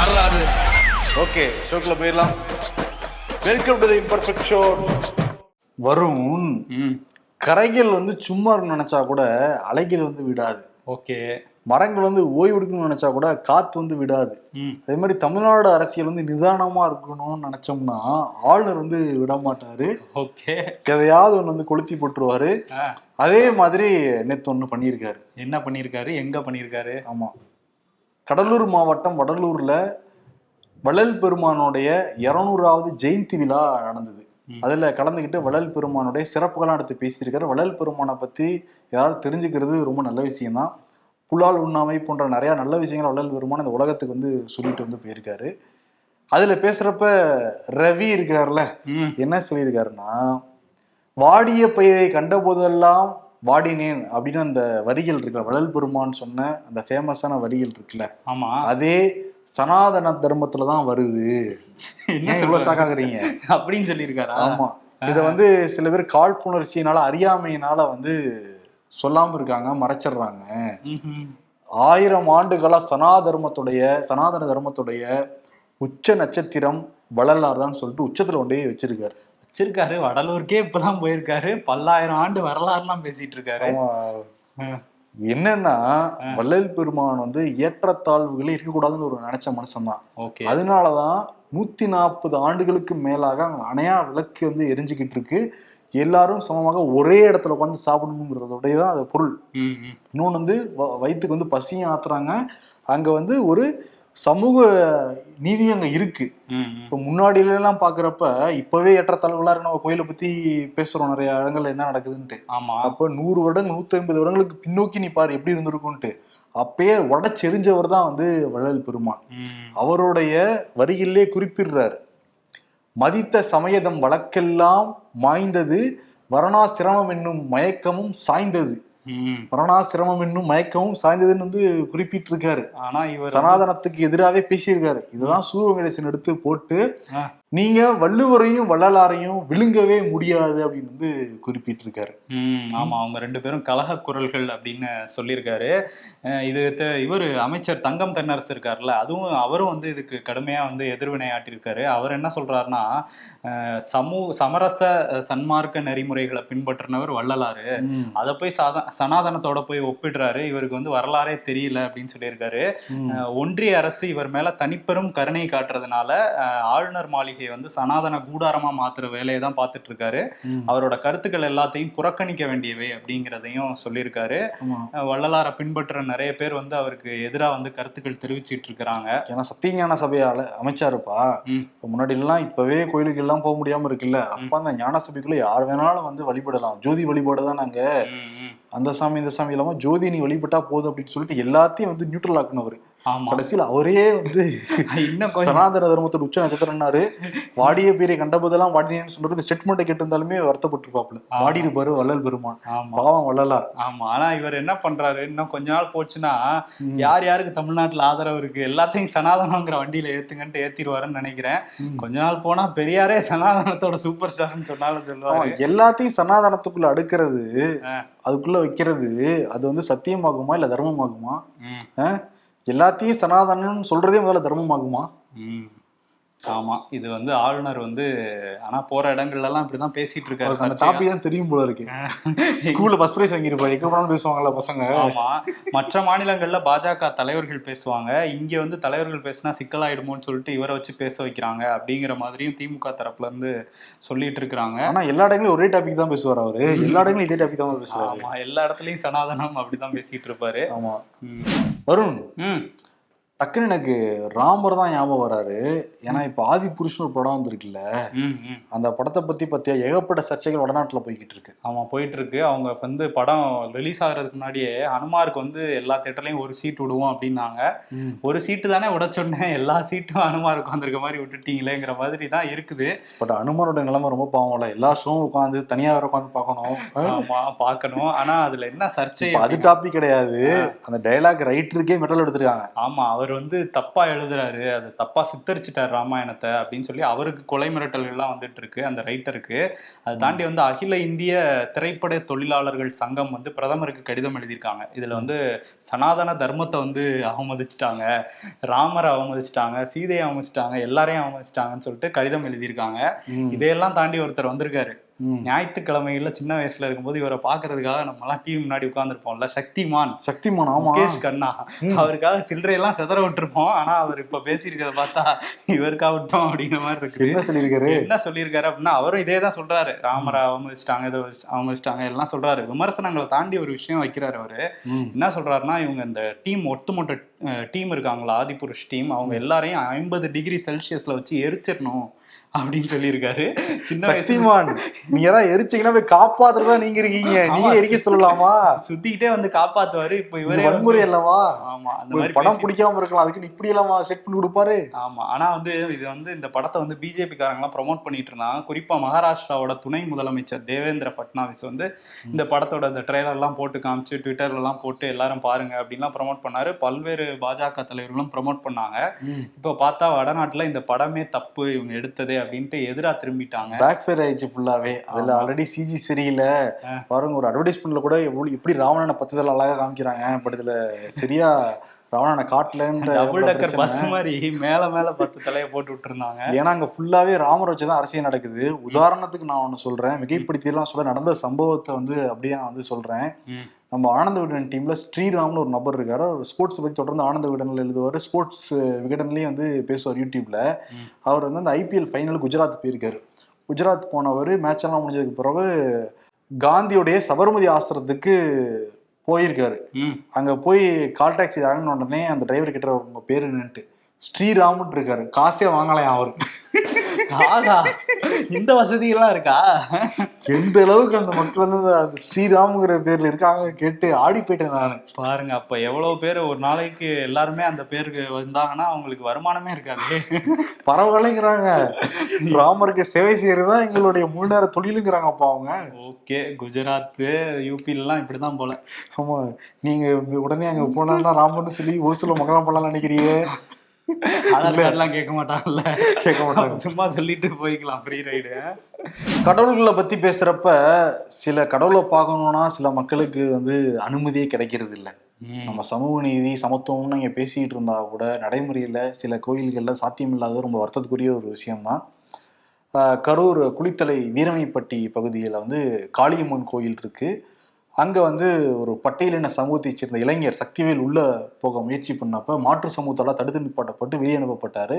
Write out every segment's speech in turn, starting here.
வரலாறு ஓகே ஷோக்குள்ள போயிடலாம். Welcome to the imperfect show வரும் கரைகள் வந்து சும்மா இருக்கணும்னு நினைச்சா கூட அலைகள் வந்து விடாது. ஓகே. மரங்கள் வந்து ஓய்வு எடுக்கணும்னு நினைச்சா கூட காத்து வந்து விடாது. அதே மாதிரி தமிழ்நாடு அரசியல் வந்து நிதானமா இருக்கணும்னு நினைச்சோம்னா ஆளுநர் வந்து விட மாட்டாரு ஓகே. எதையாவது ஒன்று வந்து கொளுத்தி போட்டுருவாரு. அதே மாதிரி நேத்து ஒன்று பண்ணியிருக்காரு. என்ன பண்ணியிருக்காரு? எங்க பண்ணியிருக்காரு? ஆமா. கடலூர் மாவட்டம் வடலூர்ல வள்ளல் பெருமானுடைய இருநூறாவது ஜெயந்தி விழா நடந்தது. அதுல கலந்துக்கிட்டு வள்ளல் பெருமானுடைய சிறப்புகள்லாம் எடுத்து பேசியிருக்காரு. வள்ளல் பெருமானை பத்தி யாராவது தெரிஞ்சுக்கிறது ரொம்ப நல்ல விஷயம்தான். புலால் உண்ணாமை போன்ற நிறைய நல்ல விஷயங்களை வள்ளல் பெருமான் இந்த உலகத்துக்கு வந்து சொல்லிட்டு வந்து போயிருக்காரு. அதுல பேசுறப்ப ரவி இருக்காருல்ல ம். என்ன சொல்லியிருக்காருன்னா வாடிய பயிரை கண்ட போதெல்லாம் வாடினேன் அப்படின்னு அந்த வரிகள் இருக்குல்ல வள்ளல் பெருமான் சொன்ன அந்த ஃபேமஸான வரிகள் இருக்குல்ல ஆமா. அதே சனாதன தர்மத்துல தான் வருது. என்ன? ஷாக் ஆகுறீங்க அப்படின்னு சொல்லியிருக்காரா? ஆமா. இத வந்து சில பேர் காழ்ப்புணர்ச்சியினால அறியாமையினால வந்து சொல்லாம இருக்காங்க மறைச்சிடுறாங்க. ஆயிரம் ஆண்டுகளா சனா தர்மத்துடைய சனாதன தர்மத்துடைய உச்ச நட்சத்திரம் வள்ளலார் தான் சொல்லிட்டு உச்சத்துல கொண்டே வச்சிருக்காரு. வச்சிருக்காரு. வடலூருக்கே இப்பதான் போயிருக்காரு. பல்லாயிரம் ஆண்டு வரலாறுலாம் பேசிட்டு இருக்காரு என்னன்னா வள்ளல் பெருமான் வந்து ஏற்றத்தாழ்வுகளே இருக்கக்கூடாதுன்னு ஒரு நினைச்ச மனுஷன் தான் ஓகே. அதனாலதான் நூத்தி நாற்பது ஆண்டுகளுக்கு மேலாக அணையா விளக்கு வந்து எரிஞ்சுக்கிட்டு இருக்கு எல்லாரும் சமமாக ஒரே இடத்துல உட்காந்து சாப்பிடணுங்கிறதோடய தான் அது பொருள். இன்னொன்று வந்து வ- வயித்துக்கு வந்து பசியும் ஆத்துறாங்க. அங்க வந்து ஒரு சமூக நீதி அங்க இருக்கு. இப்போ முன்னாடியில எல்லாம் பாக்குறப்ப இப்பவே ஏற்றத்தாழ்வுகளா இருக்கு. நம்ம கோயிலை பத்தி பேசுறோம். நிறைய இடங்கள்ல என்ன நடக்குதுன்ட்டு. ஆமா. அப்ப நூறு வருடங்கள் நூத்தி ஐம்பது வருடங்களுக்கு பின்னோக்கி நீ பாரு எப்படி இருந்திருக்கும்ட்டு. அப்பயே உடச்செறிஞ்சவர் தான் வந்து வள்ளல் பெருமான் அவருடைய வரிகளிலே குறிப்பிடுறார். மதித்த சமயதம் வழக்கெல்லாம் மாய்ந்தது வரணாசிரமம் என்னும் மயக்கமும் சாய்ந்தது. ம். வரணாசிரமம் என்னும் மயக்கமும் சாய்ந்ததுன்னு வந்து குறிப்பிட்டிருக்காரு ஆனா இவர் சனாதனத்துக்கு எதிராகவே பேசியிருக்காரு இதுதான் சூ வெங்கடேசன் எடுத்து போட்டு. நீங்க வள்ளுவரையும் வள்ளலாரையும் விழுங்கவே முடியாது அப்படின்னு வந்து குறிப்பிட்டிருக்காரு. ம் ஆமா அவங்க ரெண்டு பேரும் கலக குரல்கள் அப்படின்னு சொல்லியிருக்காரு. இது இவர் அமைச்சர் தங்கம் தென்னரசு இருக்கார்ல அதுவும் அவரும் வந்து இதுக்கு கடுமையா வந்து எதிர்வினை ஆட்டியிருக்காரு அவர் என்ன சொல்றாருன்னா சமூ சமரச சன்மார்க்க நெறிமுறைகளை பின்பற்றினவர் வள்ளலாரு. ம். அதை போய் சாத சனாதனத்தோட போய் ஒப்பிடுறாரு. இவருக்கு வந்து வரலாறே தெரியல அப்படின்னு சொல்லியிருக்காரு. ஒன்றிய அரசு இவர் மேல தனிப்பெரும் கருணை காட்டுறதுனால ஆளுநர் மாளிகை வந்து சனாதன கூடாரமா மாத்துற வேலையை தான் பார்த்துட்டு இருக்காரு. அவரோட கருத்துக்கள் எல்லாத்தையும் புறக்கணிக்க வேண்டியவை அப்படிங்கிறதையும் சொல்லியிருக்காரு. வள்ளலாரை பின்பற்ற நிறைய பேர் வந்து அவருக்கு எதிராக வந்து கருத்துக்கள் தெரிவிச்சிட்டு இருக்கிறாங்க ஏன்னா சத்தியஞான சபையால அமைச்சாருப்பா. முன்னாடி எல்லாம் இப்பவே கோயிலுக்கு எல்லாம் போக முடியாம இருக்குல்ல. அப்ப அந்த ஞான சபைக்குள்ள யார் வேணாலும் வந்து வழிபடலாம். ஜோதி வழிபாடு தான் நாங்க. அந்த சாமி இந்த சாமி இல்லாம ஜோதி நீ வழிபட்டா போதும் அப்படின்னு சொல்லிட்டு எல்லாத்தையும் வந்து நியூட்ரல் ஆக்குனவர். கடைசியில் அவரே வந்து சனாதன தர்மத்தோட உச்ச நட்சத்திரம்னாரு. வாடிய பேரை கண்டபோதெல்லாம் வாடினேன்னு சொல்றது இந்த ஸ்டேட்மெண்ட்டை கேட்டிருந்தாலுமே வருத்தப்பட்டிருப்பாப்புல. வாடி இருப்பாரு வள்ளல் பெருமான். பாவம் வள்ளலார் ஆமா. ஆனா இவர் என்ன பண்றாரு? இன்னும் கொஞ்ச நாள் போச்சுன்னா. யார் யாருக்கு தமிழ்நாட்டுல ஆதரவு இருக்கு? எல்லாத்தையும் சனாதனங்கிற வண்டியில ஏத்துங்கன்ட்டு ஏத்திடுவாருன்னு நினைக்கிறேன். கொஞ்ச நாள் போனா பெரியாரே சனாதனத்தோட சூப்பர் ஸ்டார்னு சொன்னாலும் சொல்லுவாரு. எல்லாத்தையும் சனாதனத்துக்குள்ள அடுக்கிறது. அதுக்குள்ள வைக்கிறது அது வந்து சத்தியமாகுமா இல்ல தர்மமாகுமா? எல்லாத்தையும் சனாதனம்னு சொல்றதே முதல்ல தர்மமாகுமா? ஆமா இது வந்து ஆளுநர் வந்து ஆனா போற இடங்கள்ல எல்லாம் இப்படிதான் பேசிட்டு இருக்காரு அந்த. டாபிக் தான் தெரியும் போல இருக்கு. ஸ்கூல்ல ஃபர்ஸ்ட் பிரைஸ் வாங்கியிருப்பாரு. எங்க போனாலும் பேசுவாங்கல்ல பசங்க. ஆமா மற்ற மாநிலங்கள்ல பாஜக தலைவர்கள் பேசுவாங்க. இங்க வந்து தலைவர்கள் பேசினா சிக்கலாயிடுமோன்னு சொல்லிட்டு இவரை வச்சு பேச வைக்கிறாங்க அப்படிங்கிற மாதிரியும் திமுக தரப்புல இருந்து சொல்லிட்டு இருக்கிறாங்க ஆனா எல்லா இடங்களையும் ஒரே டாபிக் தான் பேசுவார் அவரு. எல்லா இடங்களையும் இதே டாபிக் தான் பேசுவாரு. ஆமா எல்லா இடத்துலயும் சனாதனம் அப்படிதான் பேசிட்டு இருப்பாரு ஆமா. ம். வருண் ம். டக்குன்னு எனக்கு ராமர் தான் ஞாபகம் வராரு. ஏன்னா இப்ப ஆதி புருஷன் ஒரு படம் வந்திருக்குல்ல. அந்த படத்தை பத்தி பத்தியா? ஏகப்பட்ட சர்ச்சைகள் வடநாட்டுல போய்கிட்டு இருக்கு. ஆமா போயிட்டு இருக்கு அவங்க வந்து படம் ரிலீஸ் ஆகுறதுக்கு முன்னாடியே அனுமாருக்கு வந்து எல்லா தேட்டர்லயும் ஒரு சீட் விடுவோம் அப்படின்னாங்க. ஒரு சீட்டு தானே விட சொன்னேன். எல்லா சீட்டும் அனுமார் உட்காந்துருக்க மாதிரி விட்டுட்டீங்களேங்கிற மாதிரி தான் இருக்குது. பட் அனுமனோட நிலைமை ரொம்ப பாவம்ல எல்லா ஷோவும் உட்காந்து தனியா வேற உட்காந்து பார்க்கணும். ஆமா பார்க்கணும். ஆனா அதுல என்ன சர்ச்சை அது டாபிக் கிடையாது. அந்த டயலாக் ரைட்டருக்கே மெட்டல் எடுத்திருக்காங்க. ஆமா அவர் அவர் வந்து தப்பா எழுதுறாரு அது தப்பா சித்தரிச்சிட்டார் ராமாயணத்தை அப்படின்னு சொல்லி அவருக்கு கொலை மிரட்டல்கள்லாம் வந்துட்டு இருக்கு அந்த ரைட்டருக்கு அதை தாண்டி வந்து அகில இந்திய திரைப்பட தொழிலாளர்கள் சங்கம் வந்து பிரதமருக்கு கடிதம் எழுதியிருக்காங்க. இதுல வந்து சனாதன தர்மத்தை வந்து அவமதிச்சிட்டாங்க ராமரை அவமதிச்சிட்டாங்க சீதையை அவமதிச்சிட்டாங்க எல்லாரையும் அவமதிச்சிட்டாங்கன்னு சொல்லிட்டு கடிதம் எழுதியிருக்காங்க. இதையெல்லாம் தாண்டி ஒருத்தர் வந்திருக்காரு. ம். ஞாயிற்றுக்கிழமைகள்ல சின்ன வயசுல இருக்கும்போது இவரை பாக்குறதுக்காக நம்ம எல்லாம் டிவி முன்னாடி உட்கார்ந்துருப்போம்ல சக்திமான். சக்திமான் ஆமா. முகேஷ் கண்ணா. அவருக்காக சில்லறையெல்லாம் செதற விட்டுருப்போம். ஆனா அவர் இப்ப பேசியிருக்கிறத பார்த்தா இவருக்கா விட்டோம் அப்படிங்கிற மாதிரி இருக்கு. என்ன சொல்லியிருக்காரு? என்ன சொல்லியிருக்காரு அப்படின்னா அவரும் இதே தான் சொல்றாரு. ராமரை அவமதிச்சிட்டாங்க இதை அவமதிச்சிட்டாங்க எல்லாம் சொல்றாரு. விமர்சனங்களை தாண்டி ஒரு விஷயம் வைக்கிறாரு அவரு. என்ன சொல்றாருன்னா இவங்க இந்த டீம் ஒட்டுமொத்த டீம் இருக்காங்களா ஆதிபுருஷ் டீம் அவங்க எல்லாரையும் ஐம்பது டிகிரி செல்சியஸ்ல வச்சு எரிச்சிடணும் அப்படின்னு சொல்லியிருக்காரு. சின்ன சக்திமான் நீங்க ஏதாவது எரிச்சீங்கன்னா போய் காப்பாத்துறதா நீங்க இருக்கீங்க. நீங்க. எரிக்க சொல்லலாமா? சுத்திக்கிட்டே வந்து காப்பாத்துவாரு. இப்ப இவரே வன்முறை அல்லவா? ஆமா அந்த மாதிரி படம் பிடிக்காம இருக்கலாம். அதுக்கு இப்படி எல்லாமா செட் பண்ணி கொடுப்பாரு. ஆமா. ஆனா வந்து இது வந்து இந்த படத்தை வந்து பிஜேபி காரங்களாம் ப்ரொமோட் பண்ணிட்டு இருந்தாங்க. குறிப்பா மகாராஷ்டிராவோட துணை முதலமைச்சர் தேவேந்திர ஃபட்னாவிஸ் வந்து இந்த படத்தோட இந்த ட்ரெய்லர் எல்லாம் போட்டு காமிச்சு ட்விட்டர்ல எல்லாம் போட்டு எல்லாரும் பாருங்க அப்படின்லாம் ப்ரொமோட் பண்ணாரு. பல்வேறு பாஜக தலைவர்களும் ப்ரொமோட் பண்ணாங்க. இப்போ பார்த்தா வடநாட்டுல இந்த படமே தப்பு. இவங்க எடுத்ததே அப்படின்ட்டு எதிரா திரும்பிட்டாங்க. பேக் ஃபேர் ஆயிடுச்சு ஃபுல்லாவே அதுல. ஆல்ரெடி சிஜி சரியில்லை. பாருங்க ஒரு அட்வர்டைஸ்மெண்ட்ல கூட எவ்வளவு எப்படி ராவணனை பத்துதல் அழகா காமிக்கிறாங்க. பட் இதுல சரியா ராவணனை காட்டலன்ற டபுள் டக்கர் பஸ். மாதிரி மேல மேல பத்து தலையை போட்டு விட்டுருந்தாங்க. ஏன்னா அங்க ஃபுல்லாவே ராமர் வச்சுதான் அரசியல் நடக்குது. உதாரணத்துக்கு நான் ஒண்ணு சொல்றேன். மிகைப்படுத்தி எல்லாம் சொல்ல நடந்த சம்பவத்தை வந்து அப்படியே நான் வந்து சொல்றேன். நம்ம ஆனந்த விகடன் டீம்ல ஸ்ரீராம்னு ஒரு நபர் இருக்காரு. அவர் ஸ்போர்ட்ஸ் பத்தி தொடர்ந்து ஆனந்த விகடன்ல எழுதுவார் ஸ்போர்ட்ஸ் விகடன்லயும் வந்து பேசுவார் யூடியூப்ல. ம். அவர் வந்து அந்த ஐபிஎல் ஃபைனல் குஜராத் போயிருக்காரு. குஜராத் போனவர் மேட்ச் எல்லாம் முடிஞ்சதுக்கு பிறகு காந்தியோடைய சபர்மதி ஆசிரத்துக்கு போயிருக்காரு. அங்க போய் கால் டாக்ஸி இறங்கின உடனே அந்த டிரைவர் கிட்ட உங்க பேரு என்னன்ட்டு ஸ்ரீராம்னு இருக்காரு காசே வாங்கலையாம் அவரு? ஆகா இந்த வசதி எல்லாம் இருக்கா? எந்த அளவுக்கு அந்த மக்கள் வந்து அந்த- ஸ்ரீராம்ங்கிற பேர்ல இருக்காங்க கேட்டு ஆடி போயிட்டேன் நானு. பாருங்க அப்ப எவ்வளவு பேர் ஒரு நாளைக்கு எல்லாருமே அந்த பேருக்கு வந்தாங்கன்னா அவங்களுக்கு வருமானமே இருக்காது. பரவாயில்லைங்கிறாங்க. ராமருக்கு சேவை செய்யறதுதான் எங்களுடைய முழு நேர தொழிலுங்கிறாங்கப்பா அவங்க. ஓகே குஜராத் யூபில எல்லாம் இப்படிதான் போல. ஆமா நீங்க உடனே அங்க போனா ராமர்னு சொல்லி ஓசுல மகளாம் பண்ணலாம் நினைக்கிறீங்க. ஆதார் கேட்க மாட்டாங்கல்ல. கேட்க மாட்டாங்க. சும்மா சொல்லிட்டு போய்க்கலாம் ஃப்ரீ ரைடு கடவுள்களை பத்தி பேசுறப்ப சில கடவுளை பார்க்கணும்னா சில மக்களுக்கு வந்து அனுமதியே கிடைக்கிறது இல்ல. நம்ம சமூக நீதி சமத்துவம்னு இங்க பேசிட்டு இருந்தா கூட நடைமுறையில சில கோயில்கள்ல சாத்தியமில்லாத ரொம்ப வருத்தத்துக்குரிய ஒரு விஷயம்தான். கரூர் குளித்தலை வீரமைப்பட்டி பகுதியில் வந்து காளியம்மன் கோயில் இருக்கு. அங்க வந்து ஒரு பட்டியலின சமூகத்தைச் சேர்ந்த இளைஞர் சக்திவேல் உள்ள போக முயற்சி பண்ணப்ப மாற்று சமூகத்தால தடுத்து நிப்பாட்டப்பட்டு வெளியே அனுப்பப்பட்டாரு.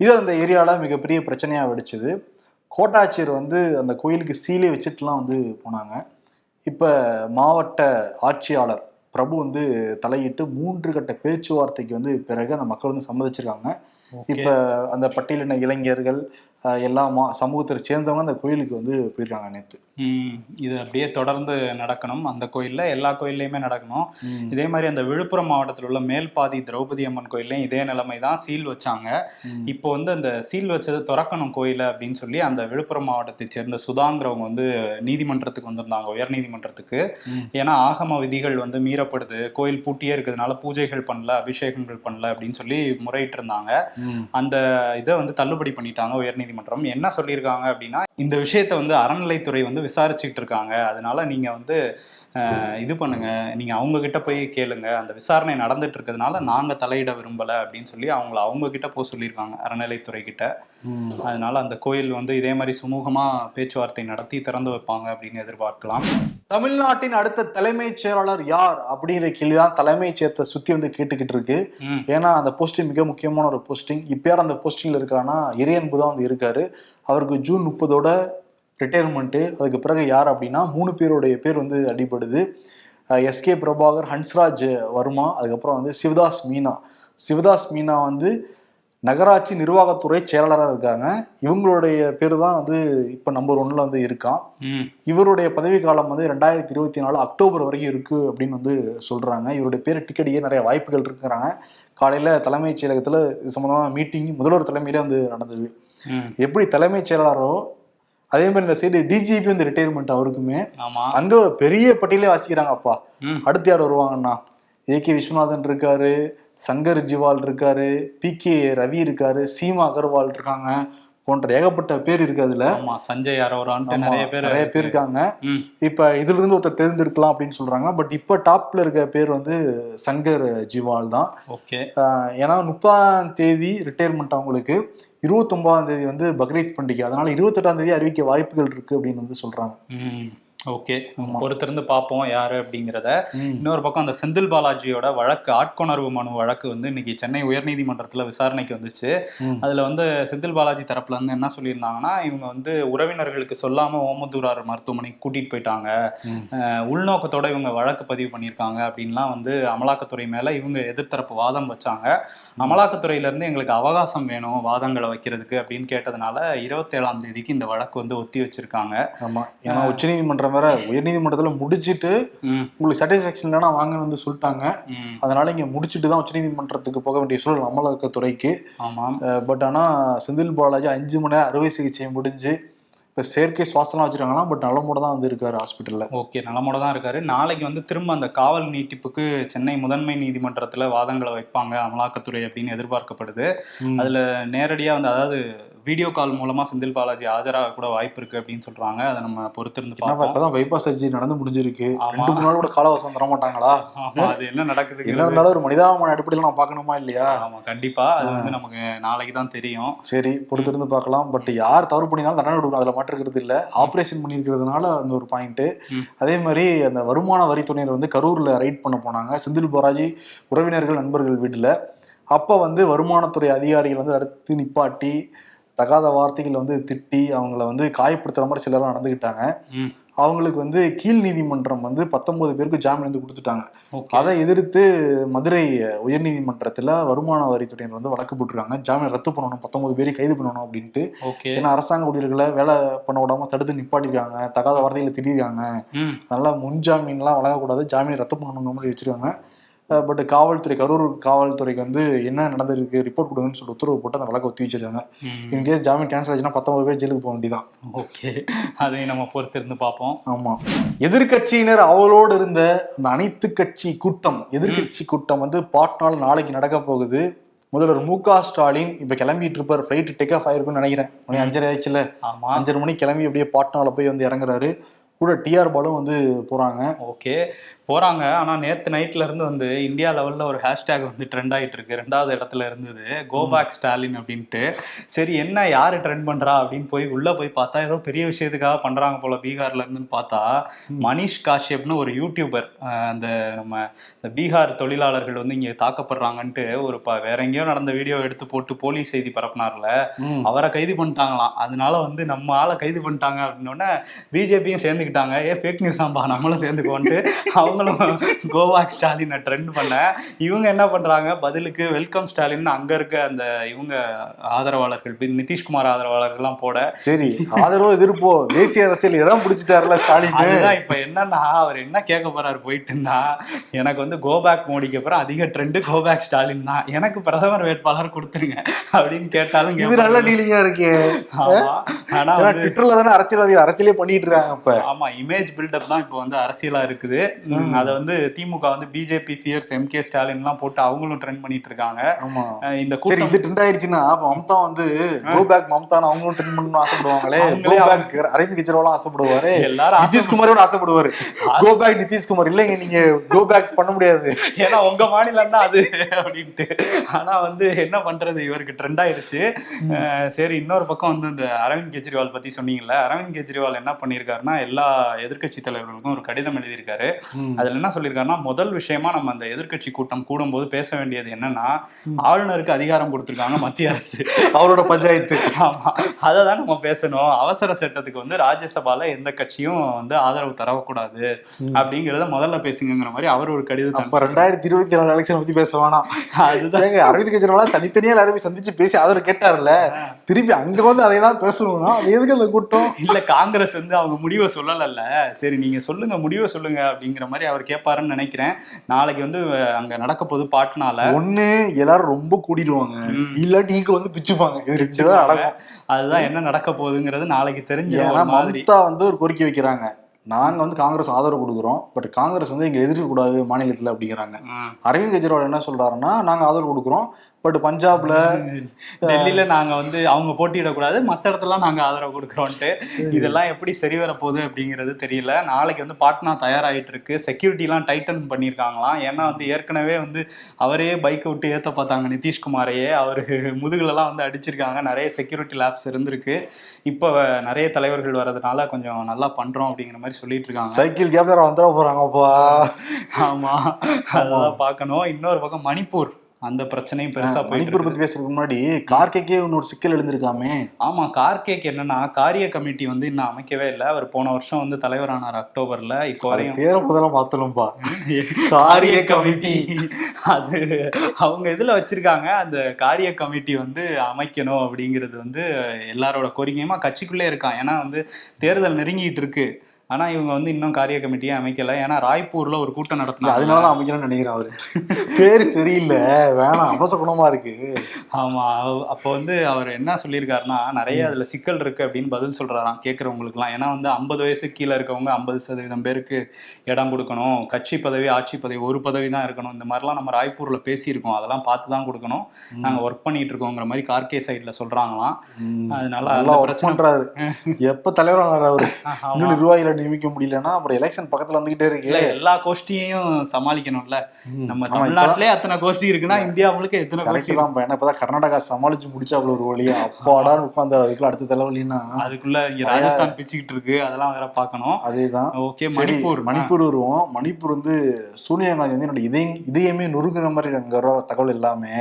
இது அந்த ஏரியால மிகப்பெரிய பிரச்சனையா வெடிச்சது. கோட்டாட்சியர் வந்து அந்த கோயிலுக்கு சீலே வச்சுட்டுலாம் வந்து போனாங்க. இப்ப மாவட்ட ஆட்சியாளர் பிரபு வந்து தலையிட்டு மூன்று கட்ட பேச்சுவார்த்தைக்கு வந்து பிறகு அந்த மக்கள் வந்து சம்மதிச்சிருக்காங்க. இப்ப அந்த பட்டியலின இளைஞர்கள் எல்லா மா சமூகத்தை சேர்ந்தவங்க அந்த கோயிலுக்கு வந்து போயிருக்காங்க ம் இது அப்படியே தொடர்ந்து நடக்கணும். அந்த கோயில்ல எல்லா கோயில்லையுமே நடக்கணும். இதே மாதிரி அந்த விழுப்புரம் மாவட்டத்தில் உள்ள மேல்பாதி திரௌபதி அம்மன் கோயில்லையும் இதே நிலைமை தான் சீல் வச்சாங்க. இப்போ வந்து அந்த சீல் வச்சது திறக்கணும் கோயிலை அப்படின்னு சொல்லி அந்த விழுப்புரம் மாவட்டத்தை சேர்ந்த சுதாங்கிறவங்க வந்து நீதிமன்றத்துக்கு வந்திருந்தாங்க உயர் நீதிமன்றத்துக்கு. ஏன்னா ஆகம விதிகள் வந்து மீறப்படுது கோயில் பூட்டியே இருக்கிறதுனால பூஜைகள் பண்ணல அபிஷேகங்கள் பண்ணல அப்படின்னு சொல்லி முறையிட்டு இருந்தாங்க. அந்த இதை வந்து தள்ளுபடி பண்ணிட்டாங்க உயர்நீதிமன்றம் என்ன சொல்லியிருக்காங்க அப்படின்னா இந்த விஷயத்தை வந்து அறநிலைத்துறை வந்து விசாரிச்சுக்கிட்டு இருக்காங்க. அதனால நீங்க வந்து இது பண்ணுங்க. நீங்க அவங்க கிட்ட போய் கேளுங்க. அந்த விசாரணை நடந்துட்டு இருக்கிறதுனால நாங்க தலையிட விரும்பல அப்படின்னு சொல்லி அவங்கள அவங்க கிட்ட போக சொல்லியிருக்காங்க. அறநிலைத்துறை கிட்ட. அதனால அந்த கோயில் வந்து இதே மாதிரி சுமூகமா பேச்சுவார்த்தை நடத்தி திறந்து வைப்பாங்க அப்படின்னு எதிர்பார்க்கலாம். தமிழ்நாட்டின் அடுத்த தலைமைச் செயலாளர் யார் அப்படிங்கிற கேள்விதான் தலைமைச் செயலத்தை சுத்தி வந்து கேட்டுக்கிட்டு இருக்கு. ஏன்னா அந்த போஸ்டிங் மிக முக்கியமான ஒரு போஸ்டிங். இப்போ யார் அந்த போஸ்டிங்ல இருக்கான்னா இறையன்பு தான் வந்து இருக்காரு. அவருக்கு ஜூன் முப்பதோட ரிட்டையர்மெண்ட்டு அதுக்கு பிறகு யார் அப்படின்னா மூணு பேருடைய பேர் வந்து அடிபடுது. எஸ்கே பிரபாகர் ஹன்ஸ்ராஜ் வர்மா அதுக்கப்புறம் வந்து சிவதாஸ் மீனா சிவதாஸ் மீனா வந்து நகராட்சி நிர்வாகத்துறை செயலாளராக இருக்காங்க. இவங்களுடைய பேர் தான் வந்து இப்போ நம்பர் ஒன்ல வந்து இருக்கான் இவருடைய பதவி காலம் வந்து ரெண்டாயிரத்தி இருபத்தி நாலு அக்டோபர் வரைக்கும் இருக்கு அப்படின்னு வந்து சொல்றாங்க. இவருடைய பேர் டிக்கெடியே நிறைய வாய்ப்புகள் இருக்கிறாங்க காலையில தலைமைச் செயலகத்துல இது சம்பந்தமா மீட்டிங் முதல்வர் தலைமையில வந்து நடந்தது. எப்படி தலைமைச் செயலாளரோ அதே மாதிரி இந்த சைடு டிஜிபி வந்து ரிட்டையர்மெண்ட் அவருக்குமே. அங்க பெரிய பட்டியலே வாசிக்கிறாங்க அப்பா ம். அடுத்து யார் வருவாங்கன்னா? ஏ கே விஸ்வநாதன் இருக்காரு சங்கர் ஜிவால் இருக்காரு பி கே ரவி இருக்காரு சீமா அகர்வால் இருக்காங்க போன்ற ஏகப்பட்ட பேர் இருக்கு அதுல. சஞ்சய் அரோரான்ட்டு ஆமா, நிறைய பேர் நிறைய பேர் இருக்காங்க. இப்ப இதுல இருந்து ஒருத்தர் தேர்ந்தெடுக்கலாம் அப்படின்னு சொல்றாங்க. பட் இப்ப டாப்ல இருக்க பேர் வந்து சங்கர் ஜிவால் தான். ஓகே. ஏன்னா முப்பதாம் தேதி ரிட்டையர்மெண்ட் அவங்களுக்கு. இருபத்தொன்பதாம் தேதி வந்து பக்ரீத் பண்டிகை. அதனால இருபத்தெட்டாம் தேதி அறிவிக்க வாய்ப்புகள் இருக்கு அப்படின்னு வந்து சொல்றாங்க. ஓகே. பொறுத்திருந்து பார்ப்போம் யாரு அப்படிங்கிறத. இன்னொரு பக்கம் அந்த செந்தில் பாலாஜியோட வழக்கு ஆட்கொணர்வு மனு வழக்கு வந்து இன்னைக்கு சென்னை உயர்நீதிமன்றத்துல விசாரணைக்கு வந்துச்சு. அதுல வந்து செந்தில் பாலாஜி தரப்புல இருந்து என்ன சொல்லியிருந்தாங்கன்னா இவங்க வந்து உறவினர்களுக்கு சொல்லாம ஓமந்தூரார் மருத்துவமனைக்கு கூட்டிட்டு போயிட்டாங்க. உள்நோக்கத்தோட இவங்க வழக்கு பதிவு பண்ணியிருக்காங்க அப்படின்லாம் வந்து அமலாக்கத்துறை மேல இவங்க எதிர்த்தரப்பு வாதம் வச்சாங்க. அமலாக்கத்துறையில இருந்து எங்களுக்கு அவகாசம் வேணும் வாதங்களை வைக்கிறதுக்கு அப்படின்னு கேட்டதுனால இருபத்தேழாம் தேதிக்கு இந்த வழக்கு வந்து ஒத்தி வச்சிருக்காங்க. ஆமா. ஏன்னா உச்சநீதிமன்றம் வேற உயர்நீதிமன்றத்துல முடிச்சிட்டு உங்களுக்கு சாட்டிஸ்பாக்சன் இல்லைன்னா வாங்கன்னு வந்து சொல்லிட்டாங்க. அதனால இங்க முடிச்சிட்டு தான் உச்சநீதிமன்றத்துக்கு போக வேண்டிய சூழல் அமலாக்கத்துறைக்கு பட் ஆனா செந்தில் பாலாஜி அஞ்சு மணி நேரம் அறுவை சிகிச்சை முடிஞ்சு இப்ப செயற்கை சுவாசம்லாம் வச்சிருக்காங்கன்னா பட் நலமோட தான் வந்து இருக்காரு ஹாஸ்பிட்டல்ல ஓகே நலமோட தான் இருக்காரு. நாளைக்கு வந்து திரும்ப அந்த காவல் நீட்டிப்புக்கு சென்னை முதன்மை நீதிமன்றத்துல வாதங்களை வைப்பாங்க அமலாக்கத்துறை அப்படின்னு எதிர்பார்க்கப்படுது. அதுல நேரடியா வந்து அதாவது வீடியோ கால் மூலமா செந்தில் பாலாஜி ஆஜராக கூட வாய்ப்பு இருக்கு அப்படின்னு சொல்றாங்க. அதை நம்ம பொறுத்திருந்து பார்ப்போம். இப்பதான் பைபாஸ் சர்ஜரி நடந்து முடிஞ்சிருக்கு. ரெண்டு மூணு நாள் கூட காலவாசம் தர மாட்டாங்களா? ஆமா அது என்ன என்ன நடக்குதுங்கிறது இருந்தாலும் ஒரு மனிதாபமான அடிப்படையில் நான் பார்க்கணுமா இல்லையா? ஆமா கண்டிப்பா. அது வந்து நமக்கு நாளைக்கு தான் தெரியும். சரி பொறுத்திருந்து பார்க்கலாம். பட் யார் தவறு பண்ணினாலும் தண்டனை கொடுக்கணும். அதுல மாற்றுக்கிறது இல்ல. ஆபரேஷன் பண்ணியிருக்கிறதுனால அந்த ஒரு பாயிண்ட். அதே மாதிரி அந்த வருமான வரித்துறையினர் வந்து கரூர்ல ரைட் பண்ண போனாங்க. செந்தில் பாலாஜி உறவினர்கள் நண்பர்கள் வீட்டுல. அப்ப வந்து வருமானத்துறை அதிகாரிகள் வந்து அடுத்து நிப்பாட்டி தகாத வார்த்தைகள் வந்து திட்டி அவங்கள வந்து காயப்படுத்துற மாதிரி சிலர்லாம் நடந்துக்கிட்டாங்க. அவங்களுக்கு வந்து கீழ் நீதிமன்றம் வந்து பத்தொன்பது பேருக்கு ஜாமீன் வந்து கொடுத்துட்டாங்க. அதை எதிர்த்து மதுரை உயர்நீதிமன்றத்துல வருமான வரித்துறையினர் வந்து வழக்கு போட்டிருக்காங்க. ஜாமீன் ரத்து பண்ணணும் பத்தொன்பது பேரை கைது பண்ணணும் அப்படின்ட்டு. ஏன்னா அரசாங்க ஊழியர்களை வேலை பண்ண விடாம தடுத்து நிப்பாட்டிருக்காங்க. தகாத வார்த்தைகளை திட்டிருக்காங்க. ம். அதனால முன் ஜாமீன்லாம் வழங்கக்கூடாது. ஜாமீன் ரத்து பண்ணணுங்கிற மாதிரி வச்சிருக்காங்க. பட் காவல்துறை கரூர் காவல்துறைக்கு வந்து என்ன நடந்திருக்கு ரிப்போர்ட் கொடுங்கன்னு சொல்லி உத்தரவு போட்டு அந்த வழக்கை ஒத்தி வச்சிருக்காங்க. இன்கேஸ் ஜாமீன் கேன்சல் ஆச்சுன்னா பத்தொன்பது பேர் ஜெயிலுக்கு போக வேண்டியதான் ஓகே. அதை நம்ம பொறுத்திருந்து பார்ப்போம். ஆமா. எதிர்க்கட்சியினர் அவளோடு இருந்த அந்த அனைத்து கட்சி கூட்டம் எதிர்க்கட்சி கூட்டம் வந்து பாட்னால நாளைக்கு நடக்க போகுது. முதல்வர் மு க ஸ்டாலின் இப்ப கிளம்பிட்டு இருப்பார். ஃபிளைட் டேக் ஆஃப் ஆயிருக்கும்னு நினைக்கிறேன். மணி அஞ்சரை ஆயிடுச்சுல. ஆமா. அஞ்சரை மணிக்கு கிளம்பி அப்படியே பாட்னால போய் வந்து இறங்குறாரு. கூட டிஆர் பாலும் வந்து போறாங்க. ஓகே. போறாங்க. ஆனா நேத்து நைட்ல இருந்து வந்து இந்தியா லெவல்ல ஒரு ஹேஷ்டேக் வந்து ட்ரெண்ட் ஆயிட்டு இருக்கு. ரெண்டாவது இடத்துல இருந்தது கோ பேக் ஸ்டாலின் அப்படின்ட்டு. சரி என்ன யாரு ட்ரெண்ட் பண்றா? அப்படின்னு போய் உள்ள போய் பார்த்தா ஏதோ பெரிய விஷயத்துக்காக பண்றாங்க போல பீகார்ல இருந்துன்னு பார்த்தா மணிஷ் காஷ்யப்னு ஒரு யூடியூபர் அந்த நம்ம இந்த பீகார் தொழிலாளர்கள் வந்து இங்க தாக்கப்படுறாங்கன்ட்டு ஒரு ப- வேற எங்கேயோ நடந்த வீடியோ எடுத்து போட்டு போலீஸ் செய்தி பரப்புனார்ல. அவரை கைது பண்ணிட்டாங்களாம். அதனால வந்து நம்ம ஆளை கைது பண்ணிட்டாங்க அப்படின்னோடனே பிஜேபியும் சேர்ந்துக்கிட்டாங்க. ஏ ஃபேக் நியூஸ் ஆம்பா நம்மளும் சேர்ந்துக்கோன்ட்டு அவங்களும் கோவாக் ஸ்டாலினை ட்ரெண்ட் பண்ண. இவங்க என்ன பண்றாங்க? பதிலுக்கு வெல்கம் ஸ்டாலின். அங்க இருக்க அந்த இவங்க ஆதரவாளர்கள் நிதிஷ்குமார் ஆதரவாளர்கள்லாம் போட. சரி ஆதரவு எதிர்ப்போ? தேசிய அரசியல் இடம் பிடிச்சிட்டாருல ஸ்டாலின். அதுதான் இப்ப என்னன்னா அவர் என்ன கேட்க போறாரு போயிட்டுன்னா எனக்கு வந்து கோபேக் மோடிக்கு அப்புறம் அதிக ட்ரெண்ட் கோபேக் ஸ்டாலின் தான். எனக்கு பிரதமர் வேட்பாளர் கொடுத்துருங்க அப்படின்னு கேட்டாலும் இது நல்ல. டீலிங்கா இருக்கே. ஆமா. ஆனா ட்விட்டர்ல தானே அரசியல்வாதிகள் அரசியலே பண்ணிட்டு இருக்காங்க இப்ப. ஆமா இமேஜ் பில்டப் தான் இப்போ வந்து அரசியலா இருக்குது. அதை வந்து திமுக வந்து BJP fears M K Stalin எல்லாம் போட்டு அவங்களும் ட்ரெண்ட் பண்ணிட்டு இருக்காங்க. இந்த சரி கூட்டம் இது ட்ரெண்ட் ஆயிடுச்சுன்னா மம்தா வந்து கோ பேக் மம்தான் அவங்களும் ட்ரெண்ட் பண்ணணும்னு ஆசைப்படுவாங்களே. கோ அவங்களே பேக் அரவிந்த் கெஜ்ரிவாலும் ஆசைப்படுவாரு. எல்லாரும் நிதிஷ்குமாரோட ஆசைப்படுவாரு. கோ பேக் நிதிஷ்குமார் இல்லைங்க நீங்க கோ பேக் பண்ண முடியாது. ஏன்னா உங்க மாநிலம் தான் அது அப்படின்ட்டு. ஆனா வந்து என்ன பண்றது? இவருக்கு ட்ரெண்ட் ஆயிருச்சு அஹ் சரி இன்னொரு பக்கம் வந்து இந்த அரவிந்த் கெஜ்ரிவால் பத்தி சொன்னீங்கல்ல அரவிந்த் கெஜ்ரிவால் என்ன பண்ணியிருக்காருன்னா எல்லா எதிர்க்கட்சி தலைவர்களுக்கும் ஒரு கடிதம் எழுதியிருக்காரு. அதுல என்ன சொல்லியிருக்காருன்னா முதல் விஷயமா நம்ம அந்த எதிர்க்கட்சி கூட்டம் கூடும்போது பேச வேண்டியது என்னன்னா ஆளுநருக்கு அதிகாரம் கொடுத்திருக்காங்க மத்திய அரசு. அவரோட பஞ்சாயத்து. ஆமா. அதை தான் நம்ம பேசணும். அவசர சட்டத்துக்கு வந்து ராஜ்யசபால எந்த கட்சியும் வந்து ஆதரவு தரக்கூடாது அப்படிங்கறத முதல்ல பேசுங்கிற மாதிரி அவர் ஒரு அப்ப ரெண்டாயிரத்தி இருபத்தி நாலு எலெக்ஷன் பத்தி பேச வேணாம். அதுதான். ஏங்க அரவிந்த் கெஜ்ரிவாலா தனித்தனியா எல்லாரும் சந்திச்சு பேசி ஆதரவு கேட்டாருல்ல திருப்பி அங்க வந்து அதை தான் பேசணும்னா அது எதுக்கு அந்த கூட்டம்? இல்ல காங்கிரஸ் வந்து அவங்க முடிவை சொல்லலல்ல. சரி நீங்க சொல்லுங்க முடிவை சொல்லுங்க அப்படிங்கிற மாதிரி அவர் கேட்பாருன்னு நினைக்கிறேன். நாளைக்கு வந்து அங்க நடக்க போகுது பாட்னால ஒண்ணு எல்லாரும் ரொம்ப கூடிடுவாங்க. இல்லாட்டி ஈக்கு வந்து பிச்சுப்பாங்க. இது ரெண்டு தான் நடக்கும் அதுதான் என்ன நடக்க போகுதுங்கிறது நாளைக்கு தெரிஞ்ச மம்தா வந்து ஒரு கோரிக்கை வைக்கிறாங்க. நாங்க வந்து காங்கிரஸ் ஆதரவு கொடுக்குறோம். பட் காங்கிரஸ் வந்து எங்க எதிர்க்க கூடாது மாநிலத்துல அப்படிங்கிறாங்க. அரவிந்த் கெஜ்ரிவால் என்ன சொல்றாருன்னா நாங்க ஆதரவு கொடுக்குறோம். பட் பஞ்சாப்ல டெல்லியில நாங்க வந்து அவங்க போட்டியிடக்கூடாது மத்த இடத்துல நாங்க ஆதரவு கொடுக்குறோன்ட்டு. இதெல்லாம் எப்படி சரி வர போகுது அப்படிங்கிறது தெரியல. நாளைக்கு வந்து பாட்னா தயாராகிட்டு இருக்கு செக்யூரிட்டிலாம் டைட்டன் பண்ணியிருக்காங்களாம். ஏன்னா வந்து ஏற்கனவே வந்து அவரே பைக்கை விட்டு ஏத்த பார்த்தாங்க நிதிஷ்குமாரையே. அவரு முதுகுலலாம் வந்து அடிச்சிருக்காங்க. நிறைய செக்யூரிட்டி லேப்ஸ் இருந்திருக்கு. இப்போ நிறைய தலைவர்கள் வர்றதுனால கொஞ்சம் நல்லா பண்றோம் அப்படிங்கிற மாதிரி சொல்லிட்டு இருக்காங்க சைக்கிள் கேப்ல வந்துட போறாங்கப்பா ஆமா. அதெல்லாம் பார்க்கணும். இன்னொரு பக்கம் மணிப்பூர். அந்த பிரச்சனையும் பெருசா மணிப்பூர். பத்தி பேசுறதுக்கு முன்னாடி கார்கேக்கே இன்னொரு சிக்கல் எழுந்திருக்காமே. ஆமா கார்கேக்கு என்னன்னா காரிய கமிட்டி வந்து இன்னும் அமைக்கவே இல்லை. அவர் போன வருஷம் வந்து தலைவரானார் அக்டோபர்ல. இப்போ வரையும் பேரை முதல்ல மாத்தணும்பா. காரிய கமிட்டி. அது அவங்க இதுல வச்சிருக்காங்க. அந்த காரிய கமிட்டி வந்து அமைக்கணும் அப்படிங்கிறது வந்து எல்லாரோட கோரிக்கையுமா கட்சிக்குள்ளே இருக்கான் ஏன்னா வந்து தேர்தல் நெருங்கிட்டு இருக்கு. ஆனா இவங்க வந்து இன்னும் காரிய கமிட்டியே அமைக்கல. ஏன்னா ராய்ப்பூர்ல ஒரு கூட்டம் இல்ல, நடத்தினாங்க. அதனால தான் அமைக்கணும்னு நினைக்கிறேன் அவரு. பேரு சரியில்லை. வேணாம். அபசகுணமா இருக்கு. ஆமா. அவ- அப்போ வந்து அவர் என்ன சொல்லியிருக்காருன்னா நிறைய அதுல சிக்கல் இருக்கு அப்படின்னு பதில் சொல்றாராம் கேட்கறவங்களுக்குலாம் ஏன்னா வந்து ஐம்பது வயசு கீழே இருக்கவங்க ஐம்பது சதவீதம் பேருக்கு இடம் கொடுக்கணும். கட்சி பதவி ஆட்சி பதவி ஒரு பதவி தான் இருக்கணும். இந்த மாதிரிலாம் நம்ம ராய்ப்பூர்ல பேசியிருக்கோம். அதெல்லாம் பார்த்து தான் கொடுக்கணும். நாங்க ஒர்க் பண்ணிட்டு இருக்கோங்கிற மாதிரி கார்கே சைட்ல சொல்றாங்களாம். ம். அதனால பிரச்சனை எப்ப தலைவர் அவரு? நிர்வாகிகளை நியமிக்க முடியலன்னா அப்புறம் எலெக்ஷன் பக்கத்துல வந்துகிட்டே இருக்கு. எல்லா கோஷ்டியையும் சமாளிக்கணும்ல. நம்ம தமிழ்நாட்டிலே அத்தனை கோஷ்டி இருக்குன்னா இந்தியா முழுக்க எத்தனை கோஷ்டி தான் பையன் இப்பதான் கர்நாடகா சமாளிச்சு முடிச்சாப்புல ஒரு வழியா. அப்பாடான்னு உட்கார்ந்தாரு அதுக்குள்ள அடுத்த தலைவலின்னா. அதுக்குள்ள இங்க ராஜஸ்தான் பிச்சுக்கிட்டு இருக்கு அதெல்லாம் வேற பார்க்கணும். அதேதான். ஓகே மணிப்பூர். மணிப்பூர் வருவோம். மணிப்பூர் வந்து சோனியா காந்தி வந்து என்னோட இதயம் இதயமே நொறுங்குற மாதிரி அங்க தகவல் எல்லாமே.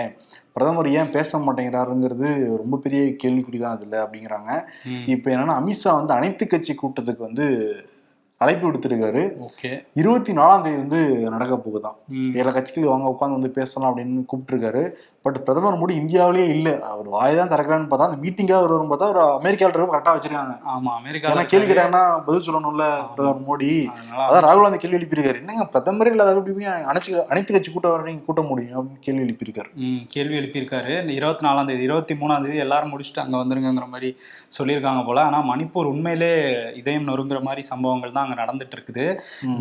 பிரதமர் ஏன் பேச மாட்டேங்கிறாருங்கிறது ரொம்ப பெரிய கேள்விக்குறி தான் அதுல அப்படிங்கிறாங்க. இப்ப என்னன்னா அமித்ஷா வந்து அனைத்து கட்சி கூட்டத்துக்கு வந்து அழைப்பு விடுத்திருக்காரு. ஓகே. இருபத்தி நாலாம் தேதி வந்து நடக்க போகுதான். ம். எல்லா கட்சிகளும் வாங்க உட்காந்து வந்து பேசலாம் அப்படின்னு கூப்பிட்டுருக்காரு. பட் பிரதமர் மோடி இந்தியாவிலேயே இல்ல. அவர் வாய் தான் திறக்கலான்னு பார்த்தா அந்த மீட்டிங்காக வருவாரும் பார்த்தா அவர் அமெரிக்காவில் இருக்க கரெக்டாக வச்சிருக்காங்க. ஆமா ஏன்னா அமெரிக்கா கேள்வி கேட்டாங்கன்னா பதில் சொல்லணும்ல பிரதமர் மோடி. அதான் ராகுல் காந்தி கேள்வி எழுப்பியிருக்காரு. என்னங்க பிரதமரே இல்லாத எப்படி போய் அனைத்து அனைத்து கட்சி கூட்டம் வர நீங்க கூட்ட முடியும் அப்படின்னு கேள்வி எழுப்பியிருக்காரு. ம், கேள்வி எழுப்பியிருக்காரு. இந்த இருபத்தி நாலாம் தேதி இருபத்தி மூணாம் தேதி எல்லாரும் முடிச்சுட்டு அங்க வந்துருங்கிற மாதிரி சொல்லியிருக்காங்க போல. ஆனா மணிப்பூர் உண்மையிலே இதயம் நொறுங்குற மாதிரி சம்பவங்கள் தான் அங்க நடந்துட்டு இருக்குது.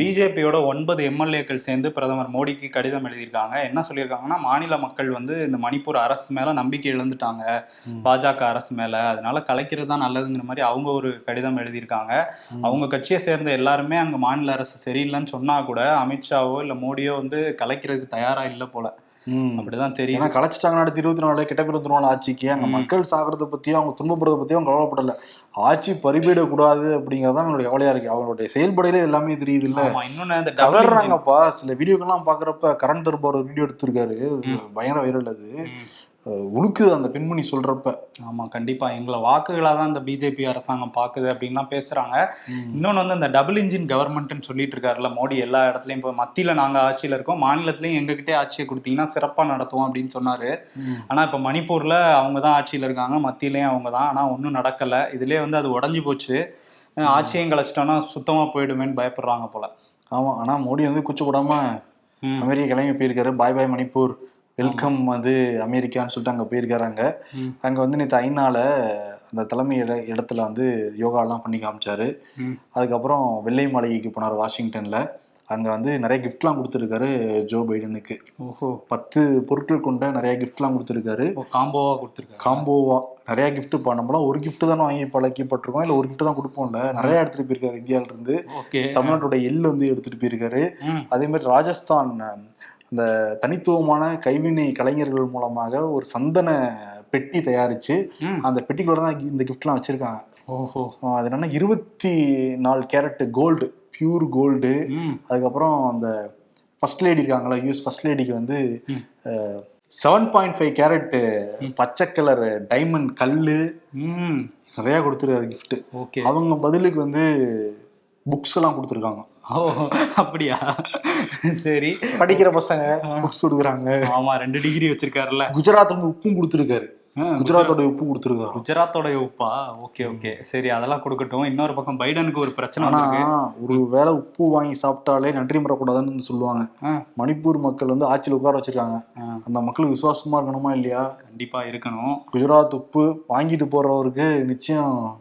பிஜேபியோட ஒன்பது எம்எல்ஏக்கள் சேர்ந்து பிரதமர் மோடிக்கு கடிதம் எழுதியிருக்காங்க. என்ன சொல்லியிருக்காங்கன்னா மாநில மக்கள் வந்து இந்த மணிப்பூர் அரசு மேல நம்பிக்கை இழந்துட்டாங்க. பாஜக அரசு மேல அதனால கலைக்கிறது தான் நல்லதுங்கிற மாதிரி அவங்க ஒரு கடிதம் எழுதியிருக்காங்க. அவங்க கட்சியை சேர்ந்த எல்லாருமே அங்க மாநில அரசு சரியில்லைன்னு சொன்னா கூட அமித்ஷாவோ இல்ல மோடியோ வந்து கலைக்கிறதுக்கு தயாரா இல்ல போல. அப்படிதான் தெரியும் ஏன்னா கலைச்சிட்டாங்க அடுத்து இருபத்தி நாலு கிட்ட இருபத்தி நாலு ஆட்சிக்கு அங்க. மக்கள் சாகிறத பத்தியோ அவங்க துன்பப்படுறத பத்தியோ அவங்க கவலைப்படல ஆட்சி பறிபீடக்கூடாது அப்படிங்கறது தான் அவங்களுடைய கவலையா இருக்கு. அவங்களுடைய செயல்படையில எல்லாமே தெரியுது இல்ல இன்னொன்னு. கவர்றாங்கப்பா சில வீடியோக்கெல்லாம் பாக்குறப்ப கரண் தர்பார் ஒரு வீடியோ எடுத்திருக்காரு. பயங்கர வைரல் அது. உழுக்குது அந்த பெண்மணி சொல்றப்ப. ஆமா கண்டிப்பா. எங்களை வாக்குகளா தான் இந்த பிஜேபி அரசாங்கம் பாக்குது அப்படின்லாம் பேசுறாங்க. இன்னொன்னு வந்து இந்த டபுள் இன்ஜின் கவர்மெண்ட்னு சொல்லிட்டு இருக்காருல்ல மோடி எல்லா இடத்துலயும். இப்போ மத்தியில நாங்க ஆட்சியில இருக்கோம் மாநிலத்திலயும் எங்ககிட்டே ஆட்சியை கொடுத்தீங்கன்னா சிறப்பா நடத்துவோம் அப்படின்னு சொன்னாரு. ஆனா இப்ப மணிப்பூர்ல அவங்க தான் ஆட்சியில இருக்காங்க மத்தியிலயும் அவங்க தான் ஆனா ஒன்றும் நடக்கல. இதுலயே வந்து அது உடஞ்சி போச்சு. அஹ் ஆட்சியும் கழிச்சிட்டோம்னா சுத்தமா போயிடுமேன்னு பயப்படுறாங்க போல. ஆமா ஆனா மோடி வந்து கூச்சப்படாம ம். அமெரிக்கா கிளம்பி போயிருக்காரு. பாய் பாய் மணிப்பூர். வெல்கம் வந்து அமெரிக்கான்னு சொல்லிட்டு அங்க போயிருக்காரு அங்க. வந்து நேற்று ஐநால அந்த தலைமை இட இடத்துல வந்து யோகாலாம் பண்ணி காமிச்சாரு. அதுக்கப்புறம் வெள்ளை மாளிகைக்கு போனார் வாஷிங்டன்ல. அங்க வந்து நிறைய கிஃப்ட்லாம் கொடுத்துருக்காரு ஜோ பைடனுக்கு. ஓஹோ. பத்து பொருட்கள் கொண்ட நிறைய கிஃப்ட்லாம் கொடுத்துருக்காரு. ஓ காம்போவா கொடுத்துருக்காங்க காம்போவா. நிறைய இப்போ நம்மளாம் ஒரு gift தானே வாங்கி பழக்கப்பட்டிருக்கோம். இல்ல ஒரு gift தான் கொடுப்போம்ல. நிறைய எடுத்துட்டு போயிருக்காரு ஓகே. தமிழ்நாட்டோட எள் வந்து எடுத்துட்டு போயிருக்காரு. அதே மாதிரி ராஜஸ்தான் அந்த தனித்துவமான கைவினை கலைஞர்கள் மூலமாக ஒரு சந்தன பெட்டி தயாரிச்சு அந்த பெட்டிக்குள்ள தான் இந்த கிஃப்ட்லாம் வச்சிருக்காங்க. ஓஹோ. அது என்னன்னா இருபத்தி நாலு கேரட் கோல்டு பியூர் கோல்டு அதுக்கப்புறம் அந்த ஃபர்ஸ்ட் லேடி இருக்காங்களா யூஎஸ் ஃபர்ஸ்ட் லேடிக்கு வந்து. செவன் பாயிண்ட் ஃபைவ் கேரட் பச்சை கலர் டைமண்ட் கல்லு ம். நிறைய கொடுத்துருக்காரு gift. ஓகே. அவங்க பதிலுக்கு வந்து புக்ஸ் எல்லாம் கொடுத்துருக்காங்க. ஓ அப்படியா? சரி. படிக்கிற பசங்க புக்ஸ் கொடுக்குறாங்க. ஆமா ரெண்டு டிகிரி வச்சிருக்காருல்ல. குஜராத் வந்து உப்பும் கொடுத்துருக்காரு. குஜராத்தோட உப்பு கொடுத்துருக்காரு. குஜராத்தோட உப்பா? Okay okay. சரி அதெல்லாம் கொடுக்கட்டும். இன்னொரு பக்கம் பைடனுக்கு ஒரு பிரச்சனை ஒரு வேளை உப்பு வாங்கி சாப்பிட்டாலே நன்றி மறக்கூடாதுன்னு சொல்லுவாங்க. மணிப்பூர் மக்கள் வந்து ஆட்சியில் உட்கார வச்சிருக்காங்க. அந்த மக்களுக்கு விசுவாசமா இருக்கணுமா இல்லையா? கண்டிப்பா இருக்கணும். குஜராத் உப்பு வாங்கிட்டு போறவருக்கு நிச்சயம்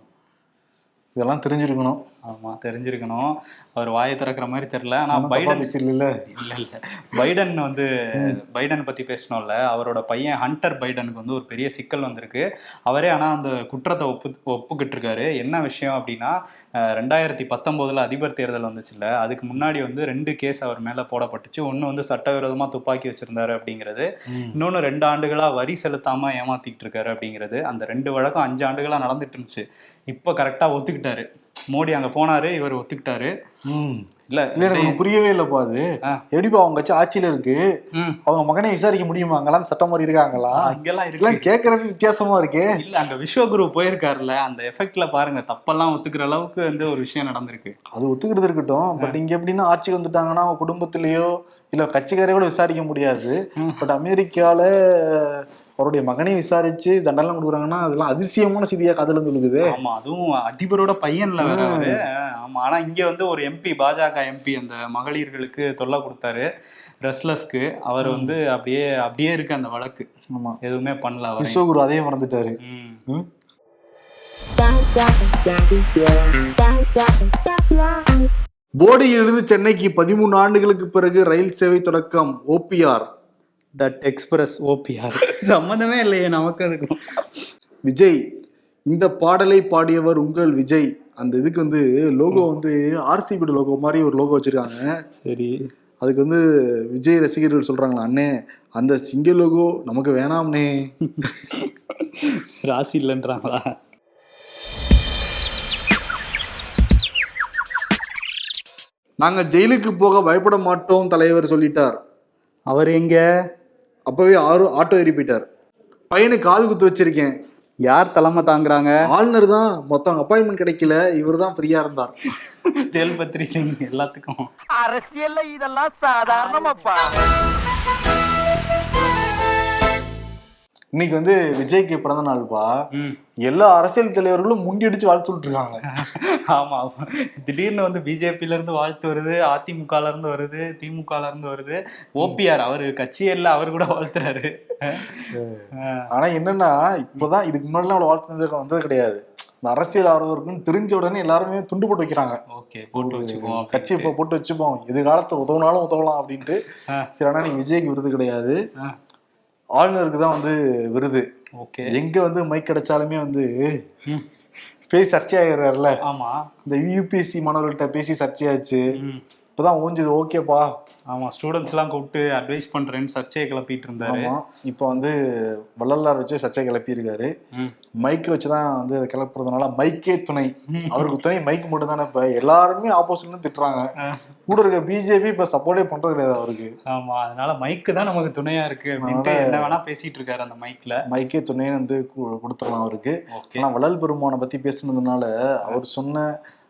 இதெல்லாம் தெரிஞ்சிருக்கணும். ஆமா தெரிஞ்சிருக்கணும். அவர் வாயை திறக்கிற மாதிரி தெரியல. ஆனா ஆனா தப்பா பைடன் பேசிடல. இல்ல இல்ல. பைடன் வந்து பைடன் பத்தி பேசணும்ல. அவரோட பையன் ஹண்டர் பைடனுக்கு வந்து ஒரு பெரிய சிக்கல் வந்திருக்கு. அவரே ஆனா அந்த குற்றத்தை ஒப்பு ஒப்புக்கிட்டு இருக்காரு என்ன விஷயம் அப்படின்னா ரெண்டாயிரத்தி பத்தொன்பதுல அதிபர் தேர்தல் வந்துச்சுல்ல. அதுக்கு முன்னாடி வந்து ரெண்டு கேஸ் அவர் மேல போடப்பட்டுச்சு. ஒன்னு வந்து சட்டவிரோதமா துப்பாக்கி வச்சிருந்தாரு அப்படிங்கிறது. இன்னொன்னு ரெண்டு ஆண்டுகளா வரி செலுத்தாம ஏமாத்திட்டு இருக்காரு அப்படிங்கிறது. அந்த ரெண்டு வழக்கம் அஞ்சு ஆண்டுகளா நடந்துட்டு இருந்துச்சு. இப்போ கரெக்டா ஒத்துக்கிட்டாரு. மோடி அங்க போனாரு இவர் ஒத்துக்கிட்டாரு. ம். இல்ல இல்ல எனக்கு புரியவே இல்லப்பா அது. எப்படிப்பா அவங்க கட்சி ஆட்சியில இருக்கு? அவங்க மகனை விசாரிக்க முடியுமா? அங்கெல்லாம் சட்டம் மாதிரி இருக்காங்களா? அங்கெல்லாம் இருக்கு. இதெல்லாம் கேட்கறதுக்கு வித்தியாசமா இருக்கே. இல்ல அங்க விஸ்வகுரு போயிருக்காருல்ல அந்த எஃபெக்ட்ல பாருங்க தப்பெல்லாம் ஒத்துக்கிற அளவுக்கு வந்து ஒரு விஷயம் நடந்திருக்கு. அது ஒத்துக்கிறது இருக்கட்டும். பட் இங்க எப்படின்னா ஆட்சிக்கு வந்துட்டாங்கன்னா குடும்பத்திலேயோ இல்ல கட்சிக்காரையோ கூட விசாரிக்க முடியாது. பட் அமெரிக்கால அவருடைய மகனை விசாரிச்சு தண்டனை கொடுக்குறாங்கன்னா அதெல்லாம் அதிசயமான செய்தியா காதல சொல்லுது ஆமா அதுவும் அதிபரோட பையன்ல வேற ஆமா ஆனா இங்க வந்து ஒரு எம்பி பாஜக எம்பி அந்த மகளிர்களுக்கு தொல்லை கொடுத்தாரு. ரெஸ்லஸ்க்கு அவர் வந்து அப்படியே அப்படியே இருக்கு அந்த வழக்கு. ஆமா. எதுவுமே பண்ணல அவர். விஸ்வகுரு அதையும் மறந்துட்டாரு. போடியிலிருந்து சென்னைக்கு பதிமூணு ஆண்டுகளுக்கு பிறகு ரயில் சேவை தொடக்கம் ஓபிஆர் தட் எக்ஸ்பிரஸ் ஓபிஆர் சம்மந்தமே இல்லையே நமக்கு அதுக்கும் விஜய் இந்த பாடலை பாடியவர் உங்கள் விஜய். அந்த இதுக்கு வந்து லோகோ வந்து ஆர்சிபி லோகோ மாதிரி ஒரு லோகோ வச்சிருக்காங்க. சரி. அதுக்கு வந்து விஜய் ரசிகர்கள் சொல்றாங்களா அண்ணே அந்த சிங்கிள் லோகோ நமக்கு வேணாம்னே. ராசி இல்லைன்றாங்களா? நாங்க ஜெயிலுக்கு போக பயப்பட மாட்டோம் தலைவர் சொல்லிட்டார். அவர் எங்க? அப்பவே ஆறு ஆட்டோ ஏறி போயிட்டார். பையனுக்கு காது குத்து வச்சிருக்கேன். யார் தலைமை தாங்குறாங்க? ஆளுநர் தான். மொத்தம் அப்பாயின்மெண்ட் கிடைக்கல. இவர் தான் ஃப்ரீயா இருந்தார். தேல்பத்ரி சிங் எல்லாத்துக்கும். அரசியல்ல இதெல்லாம் சாதாரணமாப்பா. இன்னைக்கு வந்து விஜய்க்கு பிறந்த நாள்பா எல்லா அரசியல் தலைவர்களும் முண்டி அடிச்சு வாழ்த்து சொல்லிட்டு இருக்காங்க ஆமா ஆமா. திடீர்னு வந்து பிஜேபில இருந்து வாழ்த்து வருது அதிமுகல இருந்து வருது. திமுகல இருந்து வருது ஓபிஆர் அவரு கட்சியே இல்ல அவர் கூட வாழ்த்துறாரு. ஆனா என்னன்னா இப்பதான் இதுக்கு அவ்வளவு வாழ்த்து வந்தது வந்தது கிடையாது. அரசியல் ஆர்வலருக்குன்னு தெரிஞ்ச உடனே எல்லாருமே துண்டு போட்டு வைக்கிறாங்க. ஓகே போட்டு வச்சுக்குவோம் கட்சி இப்போ போட்டு வச்சுப்போம். எதிர்காலத்துல உதவுனாலும் உதவலாம் அப்படின்ட்டு. சரி ஆனா நீ விஜய்க்கு விருது கிடையாது. ஆளுநருக்கு தான் வந்து விருது. ஓகே. எங்க வந்து மைக் கிடைச்சாலுமே வந்து. பேசி சர்ச்சையாகிறாருல ஆமா. இந்த யூபிஎஸ்சி மாணவர்கள்ட்ட பேசி சர்ச்சையாச்சு. ம். இப்பதான் ஓஞ்சது ஓகேப்பா. ஆமா ஸ்டூடெண்ட்ஸ் எல்லாம் கூப்பிட்டு அட்வைஸ் பண்றேன்னு சர்ச்சையை கிளப்பிட்டு இருந்தாரு. இப்போ வந்து வள்ளலார் வச்சு சர்ச்சை கிளப்பி இருக்காரு ம். மைக் வச்சுதான் வந்து அதை கிளப்புறதுனால மைக்கே துணை. அவருக்கு துணை மைக் மட்டும் தானே இப்ப. எல்லாருமே ஆப்போசிட்ல திட்டுறாங்க. கூட இருக்க பிஜேபி இப்ப சப்போர்ட்டே பண்றது கிடையாது அவருக்கு. ஆமா அதனால மைக்கு தான் நமக்கு துணையா இருக்கு அப்படின்ட்டு என்ன வேணா பேசிட்டு இருக்காரு அந்த மைக்ல மைக்கே துணைன்னு வந்து கொடுத்துடலாம் அவருக்கு. ஓகே. ஆனா வள்ளல் பெருமானை பத்தி பேசுனதுனால அவர் சொன்ன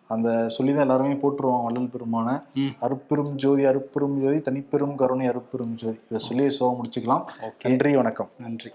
அந்த சொல்லிதான் எல்லாருமே போட்டுருவாங்க வள்ளல் பெருமானை. அருப்பெரும் ஜோதி அருப்பெரும் ஜோதி தனிப்பெரும் கருணை அருப்பெரும் ஜோதி. இதை சொல்லி சோகம் முடிச்சுக்கலாம். நன்றி வணக்கம். நன்றி.